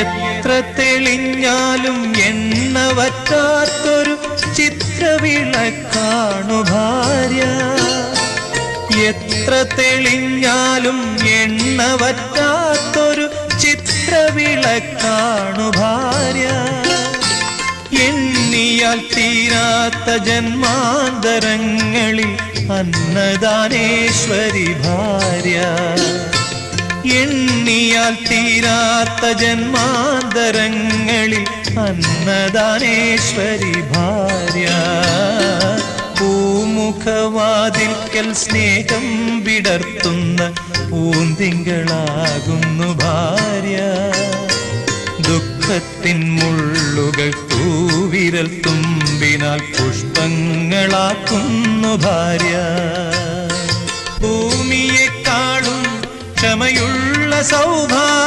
എത്ര തെളിഞ്ഞാലും എണ്ണ വറ്റാത്തൊരു ചിത്രവിളക്കാണു ഭാര്യ. എത്ര തെളിഞ്ഞാലും എണ്ണ വറ്റാത്തൊരു ചിത്രവിളക്കാണു ഭാര്യ. എണ്ണിയാൽ തീരാത്ത ജന്മാന്തരങ്ങളിൽ അന്നദാനേശ്വരി ഭാര്യ. എണ്ണിയാൽ തീരാത്ത ജന്മാന്തരങ്ങളിൽ അന്നദാനേശ്വരി ഭാര്യ. പൂമുഖവാതിൽക്കൽ സ്നേഹം വിടർത്തുന്ന പൂന്തിങ്കളാകുന്നു ഭാര്യ. ദുഃഖത്തിൻ മുള്ളുകൾ തൂവിരൽ തുമ്പിനാൽ പുഷ്പങ്ങളാക്കുന്നു ഭാര്യ. ക്ഷമയുള്ള സൗഭാഗ്യദേവി